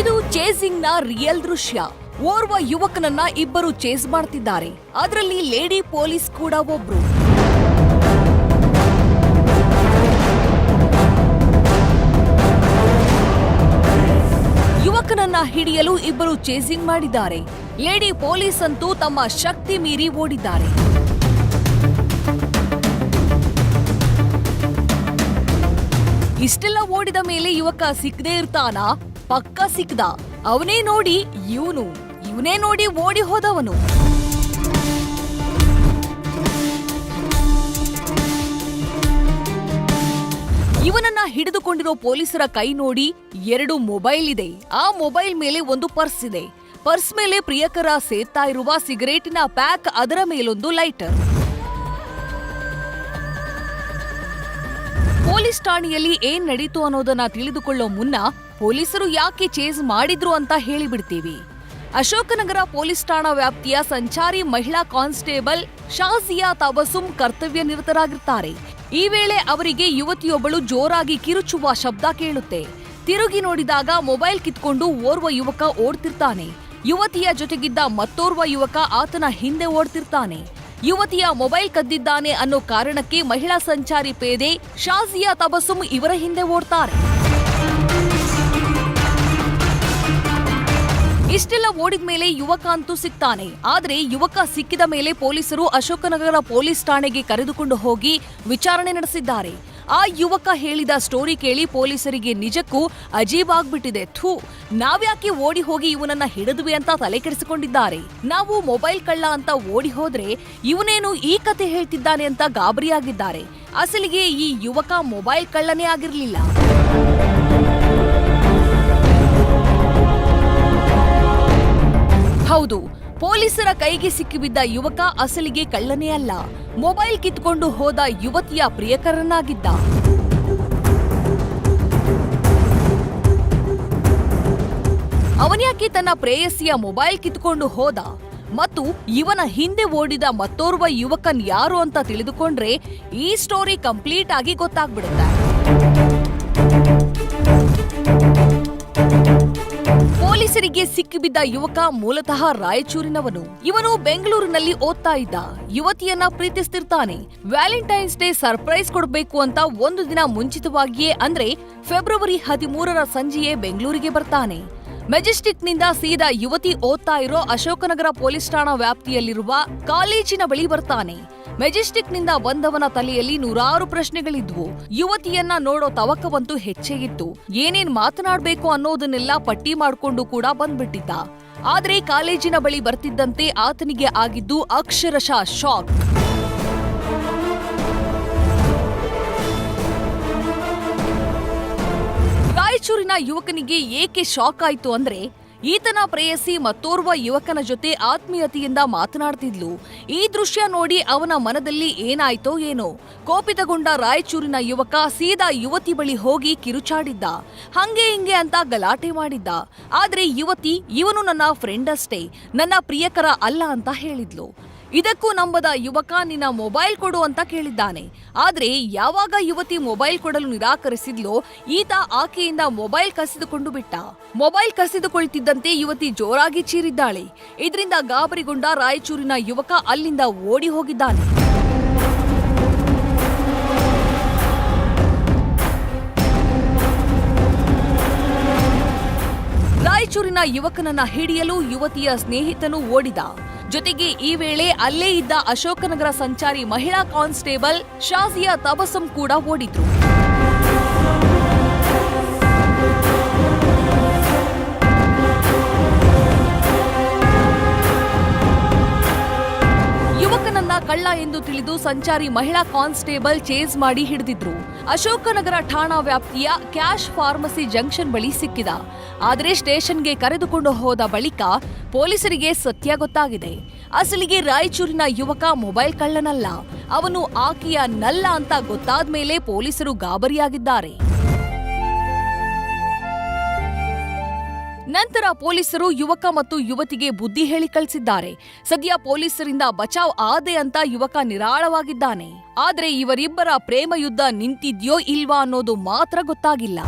ಇದು ಚೇಸಿಂಗ್ನ ರಿಯಲ್ ದೃಶ್ಯ. ಓರ್ವ ಯುವಕನನ್ನ ಇಬ್ಬರು ಚೇಸ್ ಮಾಡ್ತಿದ್ದಾರೆ. ಅದರಲ್ಲಿ ಲೇಡಿ ಪೊಲೀಸ್ ಕೂಡ ಒಬ್ರು. ಯುವಕನನ್ನ ಹಿಡಿಯಲು ಇಬ್ಬರು ಚೇಸಿಂಗ್ ಮಾಡಿದ್ದಾರೆ. ಲೇಡಿ ಪೊಲೀಸ್ ಅಂತೂ ತಮ್ಮ ಶಕ್ತಿ ಮೀರಿ ಓಡಿದ್ದಾರೆ. ಇಷ್ಟೆಲ್ಲ ಓಡಿದ ಮೇಲೆ ಯುವಕ ಸಿಕ್ಕದೇ ಇರ್ತಾನ? ಪಕ್ಕ ಸಿಕ್ಕದ ಅವನೇ ನೋಡಿ ಇವನು. ಇವನೇ ನೋಡಿ ಓಡಿ ಹೋದವನು. ಇವನನ್ನ ಹಿಡಿದುಕೊಂಡಿರೋ ಪೊಲೀಸರ ಕೈ ನೋಡಿ ಎರಡು ಮೊಬೈಲ್ ಇದೆ. ಆ ಮೊಬೈಲ್ ಮೇಲೆ ಒಂದು ಪರ್ಸ್ ಇದೆ. ಪರ್ಸ್ ಮೇಲೆ ಪ್ರಿಯಕರ ಸೇತಾಯಿರುವ ಇರುವ ಸಿಗರೇಟಿನ ಪ್ಯಾಕ್ ಅದರ ಮೇಲೊಂದು ಲೈಟರ್. ಪೊಲೀಸ್ ಠಾಣೆಯಲ್ಲಿ ಏನ್ ನಡೀತು ಅನ್ನೋದನ್ನ ತಿಳಿದುಕೊಳ್ಳೋ ಮುನ್ನ ಪೊಲೀಸರು ಯಾಕೆ ಚೇಸ್ ಮಾಡಿದ್ರು ಅಂತ ಹೇಳಿಬಿಡ್ತೀವಿ. ಅಶೋಕನಗರ ಪೊಲೀಸ್ ಠಾಣಾ ವ್ಯಾಪ್ತಿಯ ಸಂಚಾರಿ ಮಹಿಳಾ ಕಾನ್ಸ್ಟೇಬಲ್ ಶಾಜಿಯಾ ತಬಸುಂ ಕರ್ತವ್ಯ ನಿರತರಾಗಿರ್ತಾರೆ ಈ ವೇಳೆ ಅವರಿಗೆ ಯುವತಿಯೊಬ್ಬಳು ಜೋರಾಗಿ ಕಿರುಚುವ ಶಬ್ದ ಕೇಳುತ್ತೆ. ತಿರುಗಿ ನೋಡಿದಾಗ ಮೊಬೈಲ್ ಕಿತ್ಕೊಂಡು ಓರ್ವ ಯುವಕ ಓಡ್ತಿರ್ತಾನೆ. ಯುವತಿಯ ಜೊತೆಗಿದ್ದ ಮತ್ತೋರ್ವ ಯುವಕ ಆತನ ಹಿಂದೆ ಓಡ್ತಿರ್ತಾನೆ. ಯುವತಿಯ ಮೊಬೈಲ್ ಕದ್ದಿದ್ದಾನೆ ಅನ್ನೋ ಕಾರಣಕ್ಕೆ ಮಹಿಳಾ ಸಂಚಾರಿ ಪೇದೆ, ಶಾಜಿಯಾ ತಬಸುಮ್ ಇವರ ಹಿಂದೆ ಓಡ್ತಾರೆ. ಇಷ್ಟೆಲ್ಲ ಓಡಿದ ಮೇಲೆ ಯುವಕ ಅಂತೂ ಸಿಗ್ತಾನೆ. ಆದರೆ ಯುವಕ ಸಿಕ್ಕಿದ ಮೇಲೆ ಪೊಲೀಸರು ಅಶೋಕನಗರ ಪೊಲೀಸ್ ಠಾಣೆಗೆ ಕರೆದುಕೊಂಡು ಹೋಗಿ ವಿಚಾರಣೆ ನಡೆಸಿದ್ದಾರೆ. ಆ ಯುವಕ ಹೇಳಿದ ಸ್ಟೋರಿ ಕೇಳಿ ಪೊಲೀಸರಿಗೆ ನಿಜಕ್ಕೂ ಅಜೀಬ್ ಆಗ್ಬಿಟ್ಟಿದೆ. ಥೂ, ನಾವ್ಯಾಕೆ ಓಡಿ ಹೋಗಿ ಇವನನ್ನ ಹಿಡಿದ್ವಿ ಅಂತ ತಲೆ ಕೆಡಿಸಿಕೊಂಡಿದ್ದಾರೆ? ನಾವು ಮೊಬೈಲ್ ಕಳ್ಳ ಅಂತ ಓಡಿ ಹೋದ್ರೆ ಇವನೇನು ಈ ಕತೆ ಹೇಳ್ತಿದ್ದಾನೆ ಅಂತ ಗಾಬರಿಯಾಗಿದ್ದಾರೆ. ಅಸಲಿಗೆ ಈ ಯುವಕ ಮೊಬೈಲ್ ಕಳ್ಳನೇ ಆಗಿರಲಿಲ್ಲ. ಹೌದು ಪೊಲೀಸರ ಕೈಗೆ ಸಿಕ್ಕಿಬಿದ್ದ ಯುವಕ ಅಸಲಿಗೆ ಕಳ್ಳನೇ ಅಲ್ಲ. ಮೊಬೈಲ್ ಕಿತ್ಕೊಂಡು ಹೋದ ಯುವತಿಯ ಪ್ರಿಯಕರನಾಗಿದ್ದ. ಅವನ್ಯಾಕೆ ತನ್ನ ಪ್ರೇಯಸಿಯ ಮೊಬೈಲ್ ಕಿತ್ಕೊಂಡು ಹೋದ? ಮತ್ತು ಇವನ ಹಿಂದೆ ಓಡಿದ ಮತ್ತೋರ್ವ ಯುವಕನ್ ಯಾರು ಅಂತ ತಿಳಿದುಕೊಂಡ್ರೆ ಈ ಸ್ಟೋರಿ ಕಂಪ್ಲೀಟ್ ಆಗಿ ಗೊತ್ತಾಗ್ಬಿಡುತ್ತೆ. ಪೊಲೀಸರಿಗೆ ಸಿಕ್ಕಿಬಿದ್ದ ಯುವಕ ಮೂಲತಃ ರಾಯಚೂರಿನವನು. ಇವನು ಬೆಂಗಳೂರಿನಲ್ಲಿ ಓದ್ತಾ ಇದ್ದ. ಯುವತಿಯನ್ನ ಪ್ರೀತಿಸ್ತಿರ್ತಾನೆ. ವ್ಯಾಲೆಂಟೈನ್ಸ್ ಡೇ ಸರ್ಪ್ರೈಸ್ ಕೊಡಬೇಕು ಅಂತ ಒಂದು ದಿನ ಮುಂಚಿತವಾಗಿಯೇ ಅಂದ್ರೆ ಫೆಬ್ರವರಿ ಹದಿಮೂರರ ಸಂಜೆಯೇ ಬೆಂಗಳೂರಿಗೆ ಬರ್ತಾನೆ. ಮೆಜೆಸ್ಟಿಕ್ನಿಂದ ಸೀದಾ ಯುವತಿ ಓದ್ತಾ ಇರೋ ಅಶೋಕನಗರ ಪೊಲೀಸ್ ಠಾಣಾ ವ್ಯಾಪ್ತಿಯಲ್ಲಿರುವ ಕಾಲೇಜಿನ ಬಳಿ ಬರ್ತಾನೆ. ಮೆಜೆಸ್ಟಿಕ್ನಿಂದ ಬಂದವನ ತಲೆಯಲ್ಲಿ ನೂರಾರು ಪ್ರಶ್ನೆಗಳಿದ್ವು. ಯುವತಿಯನ್ನ ನೋಡೋ ತವಕವಂತೂ ಹೆಚ್ಚೇ ಇತ್ತು. ಏನೇನ್ ಮಾತನಾಡ್ಬೇಕು ಅನ್ನೋದನ್ನೆಲ್ಲ ಪಟ್ಟಿ ಮಾಡ್ಕೊಂಡು ಕೂಡ ಬಂದ್ಬಿಟ್ಟಿದ್ದ. ಆದರೆ ಕಾಲೇಜಿನ ಬಳಿ ಬರ್ತಿದ್ದಂತೆ ಆತನಿಗೆ ಆಗಿದ್ದು ಅಕ್ಷರಶಃ ಶಾಕ್. ರಾಯಚೂರಿನ ಯುವಕನಿಗೆ ಏಕೆ ಶಾಕ್ ಆಯಿತು ಅಂದ್ರೆ ಈತನ ಪ್ರೇಯಸಿ ಮತ್ತೋರ್ವ ಯುವಕನ ಜೊತೆ ಆತ್ಮೀಯತೆಯಿಂದ ಮಾತನಾಡ್ತಿದ್ಲು. ಈ ದೃಶ್ಯ ನೋಡಿ ಅವನ ಮನದಲ್ಲಿ ಏನಾಯ್ತೋ ಏನೋ. ಕೋಪಿತಗೊಂಡ ರಾಯಚೂರಿನ ಯುವಕ ಸೀದಾ ಯುವತಿ ಬಳಿ ಹೋಗಿ ಕಿರುಚಾಡಿದ್ದ. ಹಂಗೆ ಹಿಂಗೆ ಅಂತ ಗಲಾಟೆ ಮಾಡಿದ್ದ. ಆದ್ರೆ ಯುವತಿ, ಇವನು ನನ್ನ ಫ್ರೆಂಡ್ ಅಷ್ಟೇ. ನನ್ನ ಪ್ರಿಯಕರ ಅಲ್ಲ ಅಂತ ಹೇಳಿದ್ಲು. ಇದಕ್ಕೂ ನಂಬದ ಯುವಕ ನಿನ್ನ ಮೊಬೈಲ್ ಕೊಡು ಅಂತ ಕೇಳಿದ್ದಾನೆ. ಆದರೆ ಯಾವಾಗ ಯುವತಿ ಮೊಬೈಲ್ ಕೊಡಲು ನಿರಾಕರಿಸಿದ್ಲೋ, ಈತ ಆಕೆಯಿಂದ ಮೊಬೈಲ್ ಕಸಿದುಕೊಂಡು ಬಿಟ್ಟ. ಮೊಬೈಲ್ ಕಸಿದುಕೊಳ್ತಿದ್ದಂತೆ ಯುವತಿ ಜೋರಾಗಿ ಚೀರಿದ್ದಾಳೆ. ಇದರಿಂದ ಗಾಬರಿಗೊಂಡ ರಾಯಚೂರಿನ ಯುವಕ ಅಲ್ಲಿಂದ ಓಡಿ ಹೋಗಿದ್ದಾನೆ. ರಾಯಚೂರಿನ ಯುವಕನನ್ನ ಹಿಡಿಯಲು ಯುವತಿಯ ಸ್ನೇಹಿತನು ಓಡಿದ. ಜೊತೆಗೆ ಈ ವೇಳೆ ಅಲ್ಲೇ ಇದ್ದ ಅಶೋಕನಗರ ಸಂಚಾರಿ ಮಹಿಳಾ ಕಾನ್ಸ್ಟೇಬಲ್ ಶಾಜಿಯಾ ತಬಸಂ ಕೂಡ ಓಡಿದ್ರು. ಕಳ್ಳ ಎಂದು ತಿಳಿದು ಸಂಚಾರಿ ಮಹಿಳಾ ಕಾನ್ಸ್ಟೇಬಲ್ ಚೇಸ್ ಮಾಡಿ ಹಿಡಿದಿದ್ರು. ಅಶೋಕನಗರ ಠಾಣಾ ವ್ಯಾಪ್ತಿಯ ಕ್ಯಾಶ್ ಫಾರ್ಮಸಿ ಜಂಕ್ಷನ್ ಬಳಿ ಸಿಕ್ಕಿದ. ಆದರೆ ಸ್ಟೇಷನ್ಗೆ ಕರೆದುಕೊಂಡು ಹೋದ ಬಳಿಕ ಪೊಲೀಸರಿಗೆ ಸತ್ಯ ಗೊತ್ತಾಗಿದೆ. ಅಸಲಿಗೆ ರಾಯಚೂರಿನ ಯುವಕ ಮೊಬೈಲ್ ಕಳ್ಳನಲ್ಲ. ಅವನು ಆಕೆಯ ನಲ್ಲ ಅಂತ ಗೊತ್ತಾದ ಮೇಲೆ ಪೊಲೀಸರು ಗಾಬರಿಯಾಗಿದ್ದಾರೆ. ನಂತರ ಪೊಲೀಸರು ಯುವಕ ಮತ್ತು ಯುವತಿಗೆ ಬುದ್ಧಿ ಹೇಳಿ ಕಳಿಸಿದ್ದಾರೆ. ಸದ್ಯ ಪೊಲೀಸರಿಂದ ಬಚಾವ್ ಆದೆ ಅಂತ ಯುವಕ ನಿರಾಳವಾಗಿದ್ದಾನೆ. ಆದರೆ ಇವರಿಬ್ಬರ ಪ್ರೇಮ ಯುದ್ಧ ನಿಂತಿದ್ಯೋ ಇಲ್ವಾ ಅನ್ನೋದು ಮಾತ್ರ ಗೊತ್ತಾಗಿಲ್ಲ.